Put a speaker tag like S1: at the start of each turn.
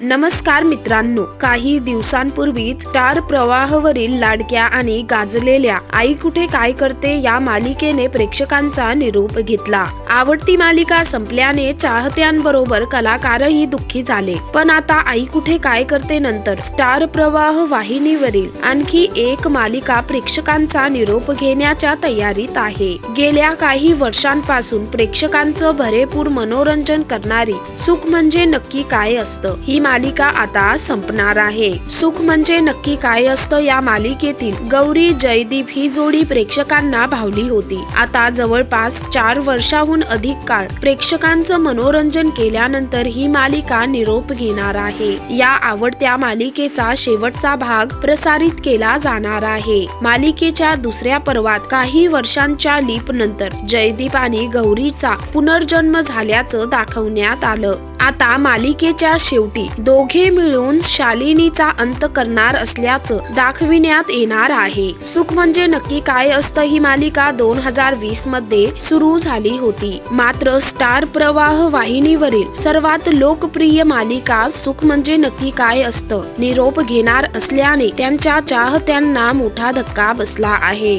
S1: नमस्कार मित्रांनो काही दिवसांपूर्वीच स्टार प्रवाहवरील लाडक्या आणि गाजलेल्या आई कुठे काय करते या मालिकेने प्रेक्षकांचा निरोप घेतला. आवडती मालिका संपल्याने चाहत्यांबरोबर कलाकारही दुःखी झाले. पण आता आई कुठे काय करते नंतर? स्टार प्रवाह वाहिनीवरील आणखी एक मालिका प्रेक्षकांचा निरोप घेण्याच्या तयारीत आहे. गेल्या काही वर्षांपासून प्रेक्षकांचं भरेपूर मनोरंजन करणारी सुख म्हणजे नक्की काय असतं? ही मालिका आता संपणार आहे. सुख म्हणजे नक्की काय असतं या मालिकेतील? गौरी जयदीप ही जोडी प्रेक्षकांना भावली होती. आता जवळपास चार वर्षाहून अधिक काळ प्रेक्षकांचं मनोरंजन केल्यानंतर ही मालिका निरोप घेणार आहे. या आवडत्या मालिकेचा शेवटचा भाग प्रसारित केला जाणार आहे. मालिकेच्या दुसऱ्या पर्वात काही वर्षांच्या लीप नंतर जयदीप आणि गौरीचा पुनर्जन्म झाल्याचं दाखवण्यात आलं. आता मालिकेच्या शेवटी दोघे मिळून शालिनीचा अंत करणार असल्याचं दाखविण्यात येणार आहे. सुख म्हणजे नक्की काय असतं ही मालिका दोन हजार वीसमध्ये सुरू झाली होती. मात्र स्टार प्रवाह वाहिनीवरील सर्वात लोकप्रिय मालिका सुख म्हणजे नक्की काय असतं निरोप घेणार असल्याने त्यांच्या चाहत्यांना मोठा धक्का बसला आहे.